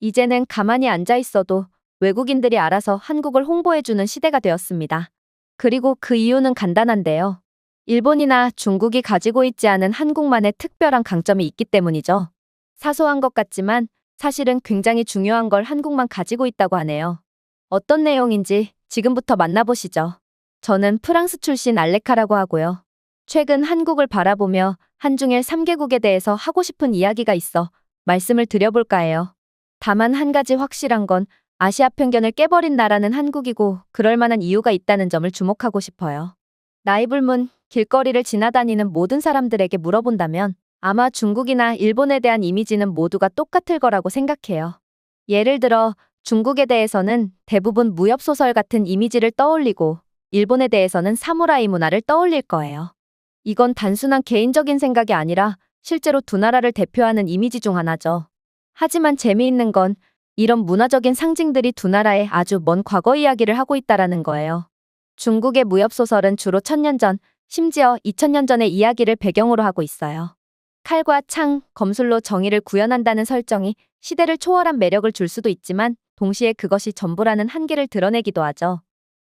이제는 가만히 앉아 있어도 외국인들이 알아서 한국을 홍보해주는 시대가 되었습니다. 그리고 그 이유는 간단한데요. 일본이나 중국이 가지고 있지 않은 한국만의 특별한 강점이 있기 때문이죠. 사소한 것 같지만 사실은 굉장히 중요한 걸 한국만 가지고 있다고 하네요. 어떤 내용인지 지금부터 만나보시죠. 저는 프랑스 출신 알레카라고 하고요. 최근 한국을 바라보며 한중일 3개국에 대해서 하고 싶은 이야기가 있어 말씀을 드려볼까 해요. 다만 한 가지 확실한 건 아시아 편견을 깨버린 나라는 한국이고 그럴 만한 이유가 있다는 점을 주목하고 싶어요. 나이 불문 길거리를 지나다니는 모든 사람들에게 물어본다면 아마 중국이나 일본에 대한 이미지는 모두가 똑같을 거라고 생각해요. 예를 들어 중국에 대해서는 대부분 무협소설 같은 이미지를 떠올리고 일본에 대해서는 사무라이 문화를 떠올릴 거예요. 이건 단순한 개인적인 생각이 아니라 실제로 두 나라를 대표하는 이미지 중 하나죠. 하지만 재미있는 건 이런 문화적인 상징들이 두 나라의 아주 먼 과거 이야기를 하고 있다라는 거예요. 중국의 무협소설은 주로 천년 전, 심지어 2000년 전의 이야기를 배경으로 하고 있어요. 칼과 창, 검술로 정의를 구현한다는 설정이 시대를 초월한 매력을 줄 수도 있지만 동시에 그것이 전부라는 한계를 드러내기도 하죠.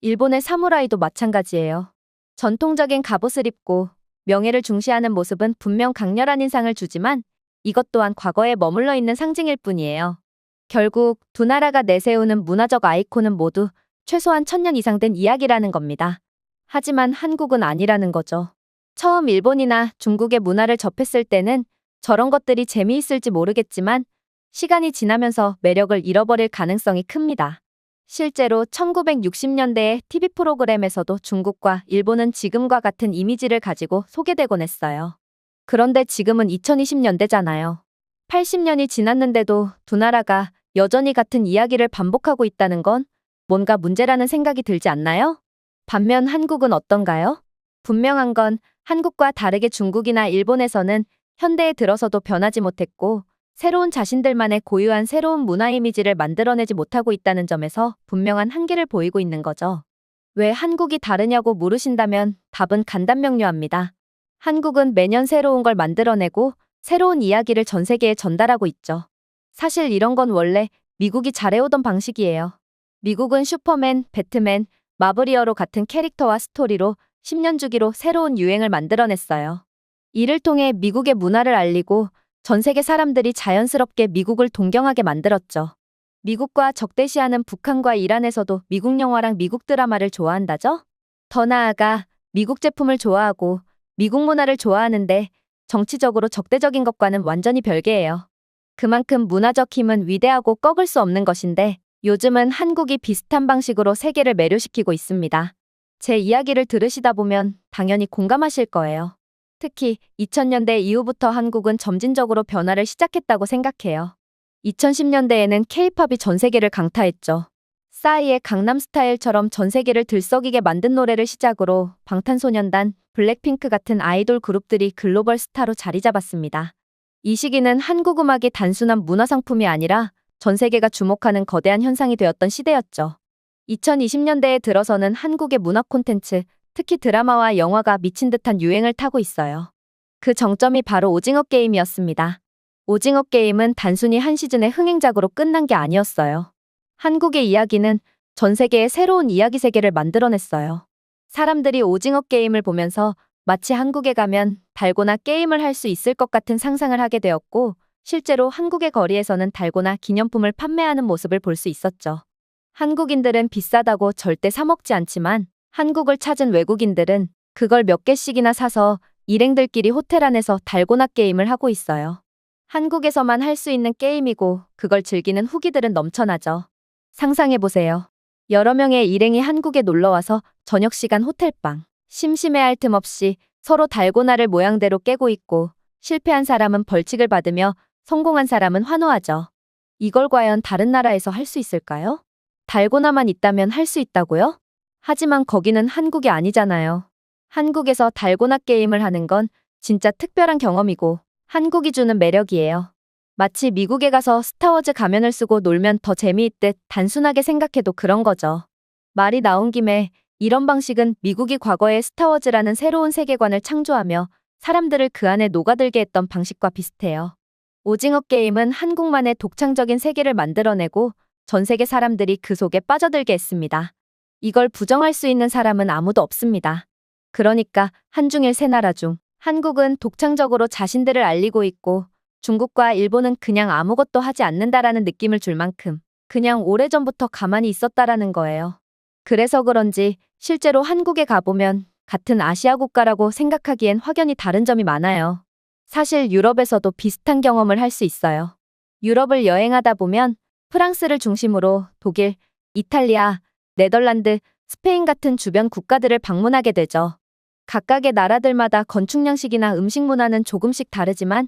일본의 사무라이도 마찬가지예요. 전통적인 갑옷을 입고 명예를 중시하는 모습은 분명 강렬한 인상을 주지만 이것 또한 과거에 머물러 있는 상징일 뿐이에요. 결국 두 나라가 내세우는 문화적 아이콘은 모두 최소한 천년 이상 된 이야기라는 겁니다. 하지만 한국은 아니라는 거죠. 처음 일본이나 중국의 문화를 접했을 때는 저런 것들이 재미있을지 모르겠지만 시간이 지나면서 매력을 잃어버릴 가능성이 큽니다. 실제로 1960년대의 TV 프로그램에서도 중국과 일본은 지금과 같은 이미지를 가지고 소개되곤 했어요. 그런데 지금은 2020년대잖아요. 80년이 지났는데도 두 나라가 여전히 같은 이야기를 반복하고 있다는 건 뭔가 문제라는 생각이 들지 않나요? 반면 한국은 어떤가요? 분명한 건 한국과 다르게 중국이나 일본에서는 현대에 들어서도 변하지 못했고 새로운 자신들만의 고유한 새로운 문화 이미지를 만들어내지 못하고 있다는 점에서 분명한 한계를 보이고 있는 거죠. 왜 한국이 다르냐고 물으신다면 답은 간단명료합니다. 한국은 매년 새로운 걸 만들어내고 새로운 이야기를 전 세계에 전달하고 있죠. 사실 이런 건 원래 미국이 잘해오던 방식이에요. 미국은 슈퍼맨, 배트맨, 마블리어로 같은 캐릭터와 스토리로 10년 주기로 새로운 유행을 만들어냈어요. 이를 통해 미국의 문화를 알리고 전 세계 사람들이 자연스럽게 미국을 동경하게 만들었죠. 미국과 적대시하는 북한과 이란에서도 미국 영화랑 미국 드라마를 좋아한다죠? 더 나아가 미국 제품을 좋아하고 미국 문화를 좋아하는데 정치적으로 적대적인 것과는 완전히 별개예요. 그만큼 문화적 힘은 위대하고 꺾을 수 없는 것인데 요즘은 한국이 비슷한 방식으로 세계를 매료시키고 있습니다. 제 이야기를 들으시다 보면 당연히 공감하실 거예요. 특히 2000년대 이후부터 한국은 점진적으로 변화를 시작했다고 생각해요. 2010년대에는 케이팝이 전 세계를 강타했죠. 싸이의 강남스타일처럼 전 세계를 들썩이게 만든 노래를 시작으로 방탄소년단, 블랙핑크 같은 아이돌 그룹들이 글로벌 스타로 자리 잡았습니다. 이 시기는 한국 음악이 단순한 문화상품이 아니라 전 세계가 주목하는 거대한 현상이 되었던 시대였죠. 2020년대에 들어서는 한국의 문화 콘텐츠, 특히 드라마와 영화가 미친 듯한 유행을 타고 있어요. 그 정점이 바로 오징어 게임이었습니다. 오징어 게임은 단순히 한 시즌의 흥행작으로 끝난 게 아니었어요. 한국의 이야기는 전 세계에 새로운 이야기 세계를 만들어냈어요. 사람들이 오징어 게임을 보면서 마치 한국에 가면 달고나 게임을 할 수 있을 것 같은 상상을 하게 되었고, 실제로 한국의 거리에서는 달고나 기념품을 판매하는 모습을 볼 수 있었죠. 한국인들은 비싸다고 절대 사먹지 않지만 한국을 찾은 외국인들은 그걸 몇 개씩이나 사서 일행들끼리 호텔 안에서 달고나 게임을 하고 있어요. 한국에서만 할 수 있는 게임이고 그걸 즐기는 후기들은 넘쳐나죠. 상상해보세요. 여러 명의 일행이 한국에 놀러와서 저녁 시간 호텔방. 심심해할 틈 없이 서로 달고나를 모양대로 깨고 있고 실패한 사람은 벌칙을 받으며 성공한 사람은 환호하죠. 이걸 과연 다른 나라에서 할 수 있을까요? 달고나만 있다면 할 수 있다고요? 하지만 거기는 한국이 아니잖아요. 한국에서 달고나 게임을 하는 건 진짜 특별한 경험이고 한국이 주는 매력이에요. 마치 미국에 가서 스타워즈 가면을 쓰고 놀면 더 재미있듯 단순하게 생각해도 그런 거죠. 말이 나온 김에 이런 방식은 미국이 과거에 스타워즈라는 새로운 세계관을 창조하며 사람들을 그 안에 녹아들게 했던 방식과 비슷해요. 오징어 게임은 한국만의 독창적인 세계를 만들어내고 전 세계 사람들이 그 속에 빠져들게 했습니다. 이걸 부정할 수 있는 사람은 아무도 없습니다. 그러니까 한중일 세 나라 중 한국은 독창적으로 자신들을 알리고 있고 중국과 일본은 그냥 아무것도 하지 않는다라는 느낌을 줄 만큼 그냥 오래전부터 가만히 있었다라는 거예요. 그래서 그런지 실제로 한국에 가보면 같은 아시아 국가라고 생각하기엔 확연히 다른 점이 많아요. 사실 유럽에서도 비슷한 경험을 할 수 있어요. 유럽을 여행하다 보면 프랑스를 중심으로 독일, 이탈리아, 네덜란드, 스페인 같은 주변 국가들을 방문하게 되죠. 각각의 나라들마다 건축 양식이나 음식 문화는 조금씩 다르지만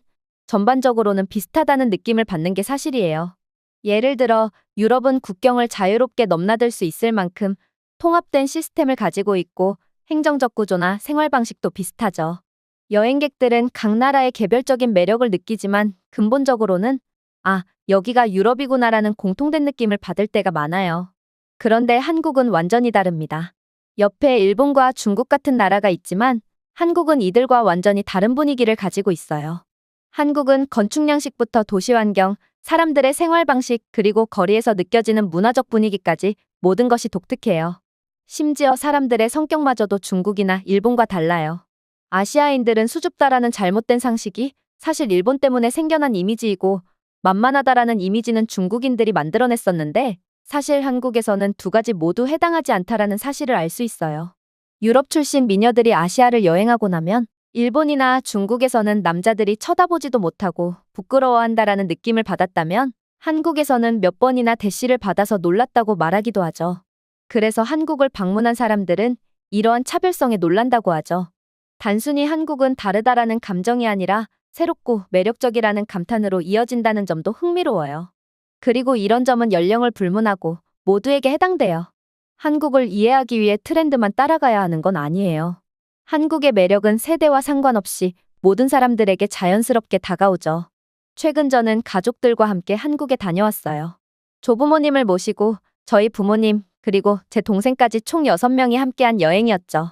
전반적으로는 비슷하다는 느낌을 받는 게 사실이에요. 예를 들어 유럽은 국경을 자유롭게 넘나들 수 있을 만큼 통합된 시스템을 가지고 있고 행정적 구조나 생활 방식도 비슷하죠. 여행객들은 각 나라의 개별적인 매력을 느끼지만 근본적으로는 아, 여기가 유럽이구나라는 공통된 느낌을 받을 때가 많아요. 그런데 한국은 완전히 다릅니다. 옆에 일본과 중국 같은 나라가 있지만 한국은 이들과 완전히 다른 분위기를 가지고 있어요. 한국은 건축 양식부터 도시 환경, 사람들의 생활 방식, 그리고 거리에서 느껴지는 문화적 분위기까지 모든 것이 독특해요. 심지어 사람들의 성격마저도 중국이나 일본과 달라요. 아시아인들은 수줍다라는 잘못된 상식이 사실 일본 때문에 생겨난 이미지이고 만만하다라는 이미지는 중국인들이 만들어냈었는데 사실 한국에서는 두 가지 모두 해당하지 않다라는 사실을 알 수 있어요. 유럽 출신 미녀들이 아시아를 여행하고 나면 일본이나 중국에서는 남자들이 쳐다보지도 못하고 부끄러워한다라는 느낌을 받았다면 한국에서는 몇 번이나 대시를 받아서 놀랐다고 말하기도 하죠. 그래서 한국을 방문한 사람들은 이러한 차별성에 놀란다고 하죠. 단순히 한국은 다르다라는 감정이 아니라 새롭고 매력적이라는 감탄으로 이어진다는 점도 흥미로워요. 그리고 이런 점은 연령을 불문하고 모두에게 해당돼요. 한국을 이해하기 위해 트렌드만 따라가야 하는 건 아니에요. 한국의 매력은 세대와 상관없이 모든 사람들에게 자연스럽게 다가오죠. 최근 저는 가족들과 함께 한국에 다녀왔어요. 조부모님을 모시고 저희 부모님, 그리고 제 동생까지 총 6명이 함께한 여행이었죠.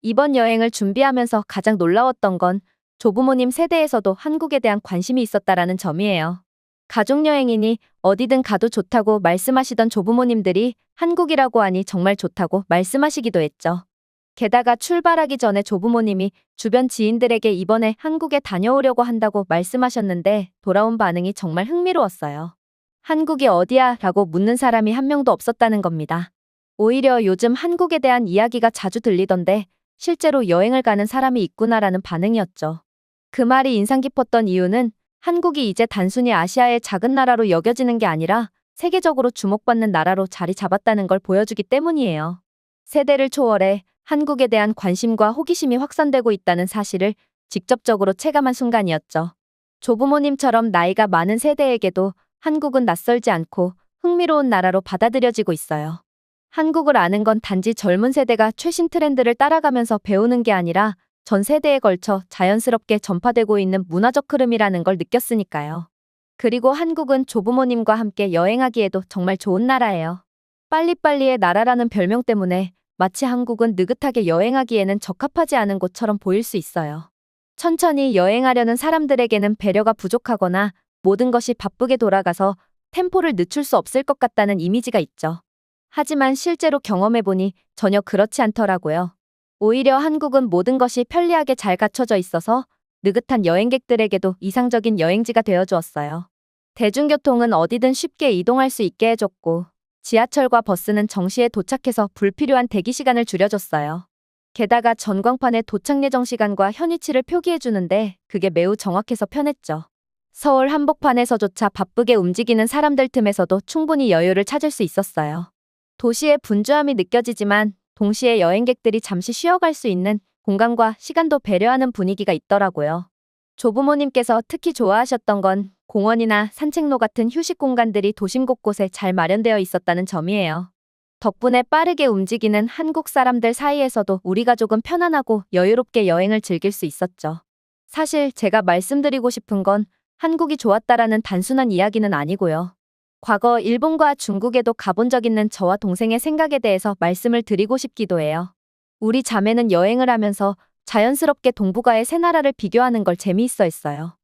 이번 여행을 준비하면서 가장 놀라웠던 건 조부모님 세대에서도 한국에 대한 관심이 있었다라는 점이에요. 가족여행이니 어디든 가도 좋다고 말씀하시던 조부모님들이 한국이라고 하니 정말 좋다고 말씀하시기도 했죠. 게다가 출발하기 전에 조부모님이 주변 지인들에게 이번에 한국에 다녀오려고 한다고 말씀하셨는데 돌아온 반응이 정말 흥미로웠어요. 한국이 어디야? 라고 묻는 사람이 한 명도 없었다는 겁니다. 오히려 요즘 한국에 대한 이야기가 자주 들리던데 실제로 여행을 가는 사람이 있구나라는 반응이었죠. 그 말이 인상 깊었던 이유는 한국이 이제 단순히 아시아의 작은 나라로 여겨지는 게 아니라 세계적으로 주목받는 나라로 자리 잡았다는 걸 보여주기 때문이에요. 세대를 초월해 한국에 대한 관심과 호기심이 확산되고 있다는 사실을 직접적으로 체감한 순간이었죠. 조부모님처럼 나이가 많은 세대에게도 한국은 낯설지 않고 흥미로운 나라로 받아들여지고 있어요. 한국을 아는 건 단지 젊은 세대가 최신 트렌드를 따라가면서 배우는 게 아니라 전 세대에 걸쳐 자연스럽게 전파되고 있는 문화적 흐름이라는 걸 느꼈으니까요. 그리고 한국은 조부모님과 함께 여행하기에도 정말 좋은 나라예요. 빨리빨리의 나라라는 별명 때문에 마치 한국은 느긋하게 여행하기에는 적합하지 않은 곳처럼 보일 수 있어요. 천천히 여행하려는 사람들에게는 배려가 부족하거나 모든 것이 바쁘게 돌아가서 템포를 늦출 수 없을 것 같다는 이미지가 있죠. 하지만 실제로 경험해보니 전혀 그렇지 않더라고요. 오히려 한국은 모든 것이 편리하게 잘 갖춰져 있어서 느긋한 여행객들에게도 이상적인 여행지가 되어 주었어요. 대중교통은 어디든 쉽게 이동할 수 있게 해줬고, 지하철과 버스는 정시에 도착해서 불필요한 대기 시간을 줄여줬어요. 게다가 전광판에 도착 예정 시간과 현위치를 표기해주는데 그게 매우 정확해서 편했죠. 서울 한복판에서조차 바쁘게 움직이는 사람들 틈에서도 충분히 여유를 찾을 수 있었어요. 도시의 분주함이 느껴지지만 동시에 여행객들이 잠시 쉬어갈 수 있는 공간과 시간도 배려하는 분위기가 있더라고요. 조부모님께서 특히 좋아하셨던 건 공원이나 산책로 같은 휴식 공간들이 도심 곳곳에 잘 마련되어 있었다는 점이에요. 덕분에 빠르게 움직이는 한국 사람들 사이에서도 우리 가족은 편안하고 여유롭게 여행을 즐길 수 있었죠. 사실 제가 말씀드리고 싶은 건 한국이 좋았다라는 단순한 이야기는 아니고요. 과거 일본과 중국에도 가본 적 있는 저와 동생의 생각에 대해서 말씀을 드리고 싶기도 해요. 우리 자매는 여행을 하면서 자연스럽게 동북아의 세 나라를 비교하는 걸 재미있어 했어요.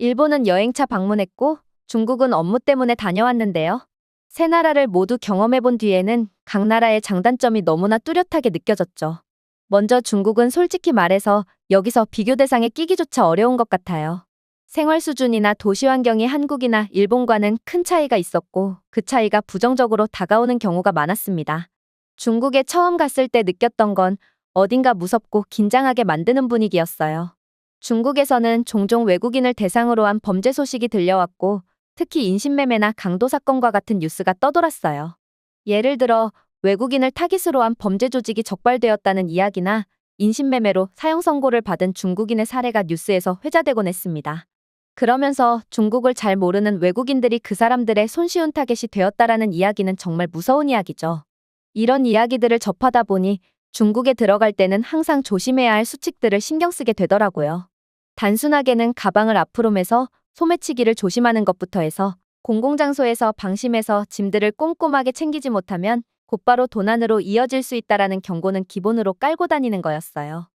일본은 여행차 방문했고 중국은 업무 때문에 다녀왔는데요. 세 나라를 모두 경험해본 뒤에는 각 나라의 장단점이 너무나 뚜렷하게 느껴졌죠. 먼저 중국은 솔직히 말해서 여기서 비교 대상에 끼기조차 어려운 것 같아요. 생활 수준이나 도시 환경이 한국이나 일본과는 큰 차이가 있었고 그 차이가 부정적으로 다가오는 경우가 많았습니다. 중국에 처음 갔을 때 느꼈던 건 어딘가 무섭고 긴장하게 만드는 분위기였어요. 중국에서는 종종 외국인을 대상으로 한 범죄 소식이 들려왔고 특히 인신매매나 강도 사건과 같은 뉴스가 떠돌았어요. 예를 들어 외국인을 타깃으로 한 범죄 조직이 적발되었다는 이야기나 인신매매로 사형 선고를 받은 중국인의 사례가 뉴스에서 회자되곤 했습니다. 그러면서 중국을 잘 모르는 외국인들이 그 사람들의 손쉬운 타겟이 되었다라는 이야기는 정말 무서운 이야기죠. 이런 이야기들을 접하다 보니 중국에 들어갈 때는 항상 조심해야 할 수칙들을 신경 쓰게 되더라고요. 단순하게는 가방을 앞으로 매서 소매치기를 조심하는 것부터 해서 공공장소에서 방심해서 짐들을 꼼꼼하게 챙기지 못하면 곧바로 도난으로 이어질 수 있다라는 경고는 기본으로 깔고 다니는 거였어요.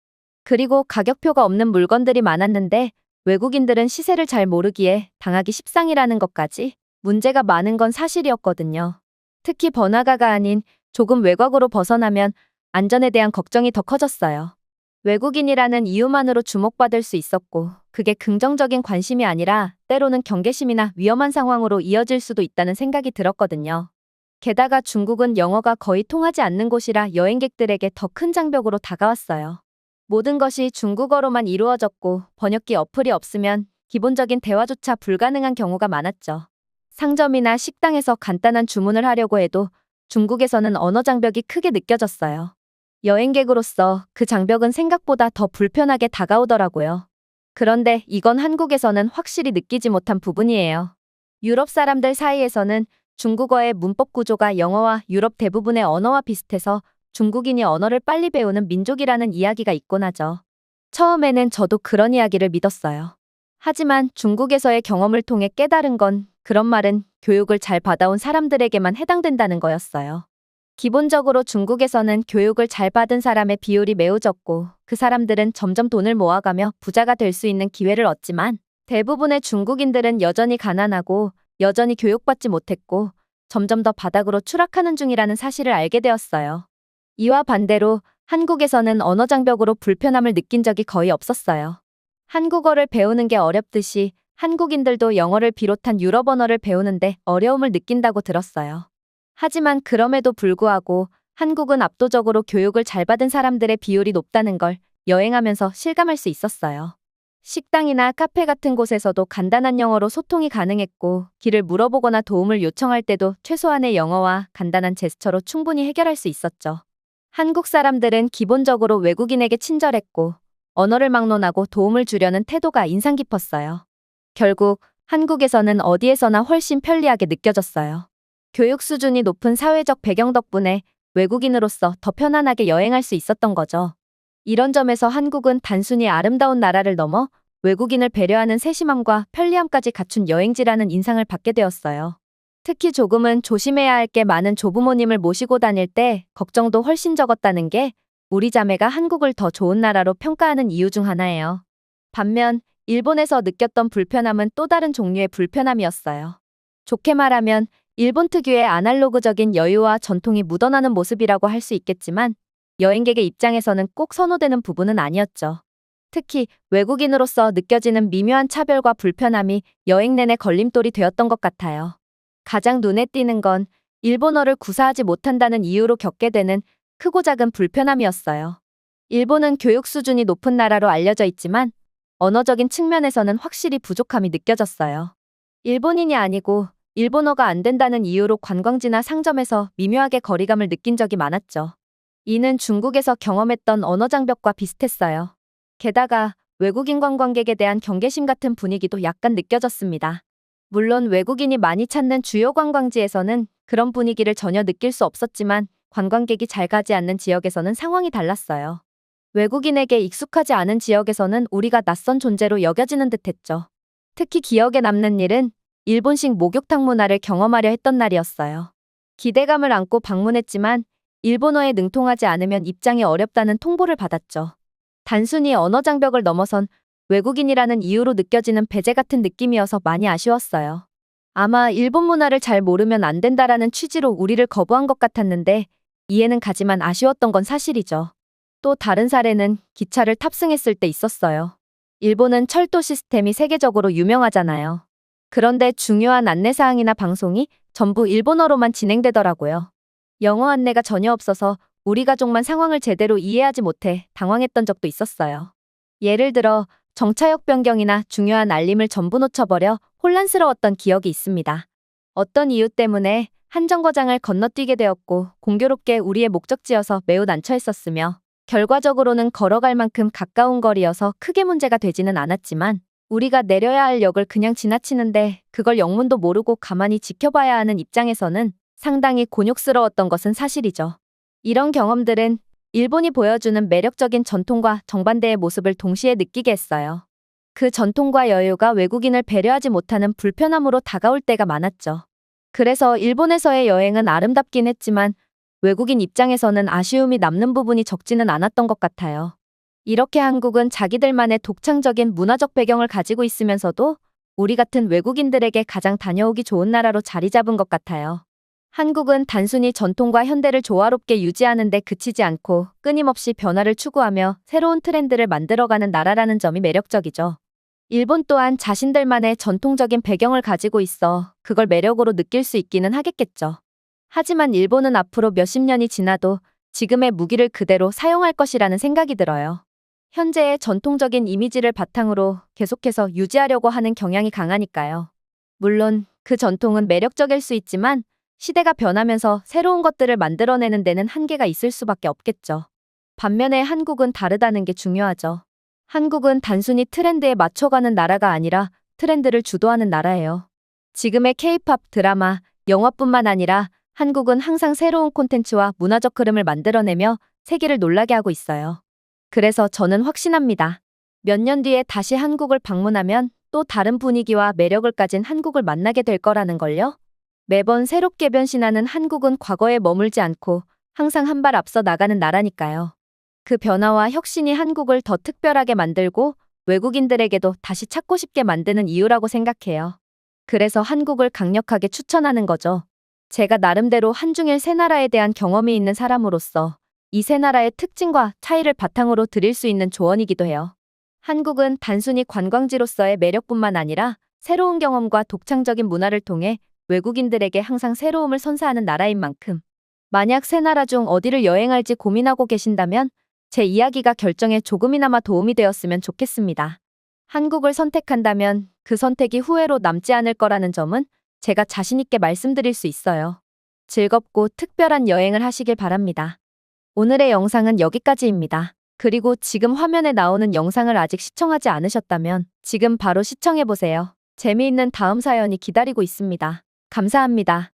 그리고 가격표가 없는 물건들이 많았는데 외국인들은 시세를 잘 모르기에 당하기 십상이라는 것까지 문제가 많은 건 사실이었거든요. 특히 번화가가 아닌 조금 외곽으로 벗어나면 안전에 대한 걱정이 더 커졌어요. 외국인이라는 이유만으로 주목받을 수 있었고, 그게 긍정적인 관심이 아니라 때로는 경계심이나 위험한 상황으로 이어질 수도 있다는 생각이 들었거든요. 게다가 중국은 영어가 거의 통하지 않는 곳이라 여행객들에게 더 큰 장벽으로 다가왔어요. 모든 것이 중국어로만 이루어졌고 번역기 어플이 없으면 기본적인 대화조차 불가능한 경우가 많았죠. 상점이나 식당에서 간단한 주문을 하려고 해도 중국에서는 언어 장벽이 크게 느껴졌어요. 여행객으로서 그 장벽은 생각보다 더 불편하게 다가오더라고요. 그런데 이건 한국에서는 확실히 느끼지 못한 부분이에요. 유럽 사람들 사이에서는 중국어의 문법 구조가 영어와 유럽 대부분의 언어와 비슷해서 중국인이 언어를 빨리 배우는 민족이라는 이야기가 있곤 하죠. 처음에는 저도 그런 이야기를 믿었어요. 하지만 중국에서의 경험을 통해 깨달은 건 그런 말은 교육을 잘 받아온 사람들에게만 해당된다는 거였어요. 기본적으로 중국에서는 교육을 잘 받은 사람의 비율이 매우 적고 그 사람들은 점점 돈을 모아가며 부자가 될 수 있는 기회를 얻지만 대부분의 중국인들은 여전히 가난하고 여전히 교육받지 못했고 점점 더 바닥으로 추락하는 중이라는 사실을 알게 되었어요. 이와 반대로 한국에서는 언어 장벽으로 불편함을 느낀 적이 거의 없었어요. 한국어를 배우는 게 어렵듯이 한국인들도 영어를 비롯한 유럽 언어를 배우는데 어려움을 느낀다고 들었어요. 하지만 그럼에도 불구하고 한국은 압도적으로 교육을 잘 받은 사람들의 비율이 높다는 걸 여행하면서 실감할 수 있었어요. 식당이나 카페 같은 곳에서도 간단한 영어로 소통이 가능했고 길을 물어보거나 도움을 요청할 때도 최소한의 영어와 간단한 제스처로 충분히 해결할 수 있었죠. 한국 사람들은 기본적으로 외국인에게 친절했고 언어를 막론하고 도움을 주려는 태도가 인상 깊었어요. 결국 한국에서는 어디에서나 훨씬 편리하게 느껴졌어요. 교육 수준이 높은 사회적 배경 덕분에 외국인으로서 더 편안하게 여행할 수 있었던 거죠. 이런 점에서 한국은 단순히 아름다운 나라를 넘어 외국인을 배려하는 세심함과 편리함까지 갖춘 여행지라는 인상을 받게 되었어요. 특히 조금은 조심해야 할 게 많은 조부모님을 모시고 다닐 때 걱정도 훨씬 적었다는 게 우리 자매가 한국을 더 좋은 나라로 평가하는 이유 중 하나예요. 반면 일본에서 느꼈던 불편함은 또 다른 종류의 불편함이었어요. 좋게 말하면 일본 특유의 아날로그적인 여유와 전통이 묻어나는 모습이라고 할 수 있겠지만 여행객의 입장에서는 꼭 선호되는 부분은 아니었죠. 특히 외국인으로서 느껴지는 미묘한 차별과 불편함이 여행 내내 걸림돌이 되었던 것 같아요. 가장 눈에 띄는 건 일본어를 구사하지 못한다는 이유로 겪게 되는 크고 작은 불편함이었어요. 일본은 교육 수준이 높은 나라로 알려져 있지만 언어적인 측면에서는 확실히 부족함이 느껴졌어요. 일본인이 아니고 일본어가 안 된다는 이유로 관광지나 상점에서 미묘하게 거리감을 느낀 적이 많았죠. 이는 중국에서 경험했던 언어 장벽과 비슷했어요. 게다가 외국인 관광객에 대한 경계심 같은 분위기도 약간 느껴졌습니다. 물론 외국인이 많이 찾는 주요 관광지에서는 그런 분위기를 전혀 느낄 수 없었지만 관광객이 잘 가지 않는 지역에서는 상황이 달랐어요. 외국인에게 익숙하지 않은 지역에서는 우리가 낯선 존재로 여겨지는 듯했죠. 특히 기억에 남는 일은 일본식 목욕탕 문화를 경험하려 했던 날이었어요. 기대감을 안고 방문했지만 일본어에 능통하지 않으면 입장이 어렵다는 통보를 받았죠. 단순히 언어 장벽을 넘어선 외국인이라는 이유로 느껴지는 배제 같은 느낌이어서 많이 아쉬웠어요. 아마 일본 문화를 잘 모르면 안 된다라는 취지로 우리를 거부한 것 같았는데 이해는 가지만 아쉬웠던 건 사실이죠. 또 다른 사례는 기차를 탑승했을 때 있었어요. 일본은 철도 시스템이 세계적으로 유명하잖아요. 그런데 중요한 안내사항이나 방송이 전부 일본어로만 진행되더라고요. 영어 안내가 전혀 없어서 우리 가족만 상황을 제대로 이해하지 못해 당황했던 적도 있었어요. 예를 들어 정차역 변경이나 중요한 알림을 전부 놓쳐버려 혼란스러웠던 기억이 있습니다. 어떤 이유 때문에 한 정거장을 건너뛰게 되었고 공교롭게 우리의 목적지여서 매우 난처했었으며 결과적으로는 걸어갈 만큼 가까운 거리여서 크게 문제가 되지는 않았지만 우리가 내려야 할 역을 그냥 지나치는데 그걸 영문도 모르고 가만히 지켜봐야 하는 입장에서는 상당히 곤욕스러웠던 것은 사실이죠. 이런 경험들은 일본이 보여주는 매력적인 전통과 정반대의 모습을 동시에 느끼게 했어요. 그 전통과 여유가 외국인을 배려하지 못하는 불편함으로 다가올 때가 많았죠. 그래서 일본에서의 여행은 아름답긴 했지만 외국인 입장에서는 아쉬움이 남는 부분이 적지는 않았던 것 같아요. 이렇게 한국은 자기들만의 독창적인 문화적 배경을 가지고 있으면서도 우리 같은 외국인들에게 가장 다녀오기 좋은 나라로 자리 잡은 것 같아요. 한국은 단순히 전통과 현대를 조화롭게 유지하는 데 그치지 않고 끊임없이 변화를 추구하며 새로운 트렌드를 만들어가는 나라라는 점이 매력적이죠. 일본 또한 자신들만의 전통적인 배경을 가지고 있어 그걸 매력으로 느낄 수 있기는 하겠겠죠. 하지만 일본은 앞으로 몇십 년이 지나도 지금의 무기를 그대로 사용할 것이라는 생각이 들어요. 현재의 전통적인 이미지를 바탕으로 계속해서 유지하려고 하는 경향이 강하니까요. 물론 그 전통은 매력적일 수 있지만 시대가 변하면서 새로운 것들을 만들어내는 데는 한계가 있을 수밖에 없겠죠. 반면에 한국은 다르다는 게 중요하죠. 한국은 단순히 트렌드에 맞춰가는 나라가 아니라 트렌드를 주도하는 나라예요. 지금의 케이팝 드라마, 영화뿐만 아니라 한국은 항상 새로운 콘텐츠와 문화적 흐름을 만들어내며 세계를 놀라게 하고 있어요. 그래서 저는 확신합니다. 몇 년 뒤에 다시 한국을 방문하면 또 다른 분위기와 매력을 가진 한국을 만나게 될 거라는 걸요. 매번 새롭게 변신하는 한국은 과거에 머물지 않고 항상 한 발 앞서 나가는 나라니까요. 그 변화와 혁신이 한국을 더 특별하게 만들고 외국인들에게도 다시 찾고 싶게 만드는 이유라고 생각해요. 그래서 한국을 강력하게 추천하는 거죠. 제가 나름대로 한중일 세 나라에 대한 경험이 있는 사람으로서 이 세 나라의 특징과 차이를 바탕으로 드릴 수 있는 조언이기도 해요. 한국은 단순히 관광지로서의 매력뿐만 아니라 새로운 경험과 독창적인 문화를 통해 외국인들에게 항상 새로움을 선사하는 나라인 만큼 만약 세 나라 중 어디를 여행할지 고민하고 계신다면 제 이야기가 결정에 조금이나마 도움이 되었으면 좋겠습니다. 한국을 선택한다면 그 선택이 후회로 남지 않을 거라는 점은 제가 자신있게 말씀드릴 수 있어요. 즐겁고 특별한 여행을 하시길 바랍니다. 오늘의 영상은 여기까지입니다. 그리고 지금 화면에 나오는 영상을 아직 시청하지 않으셨다면 지금 바로 시청해보세요. 재미있는 다음 사연이 기다리고 있습니다. 감사합니다.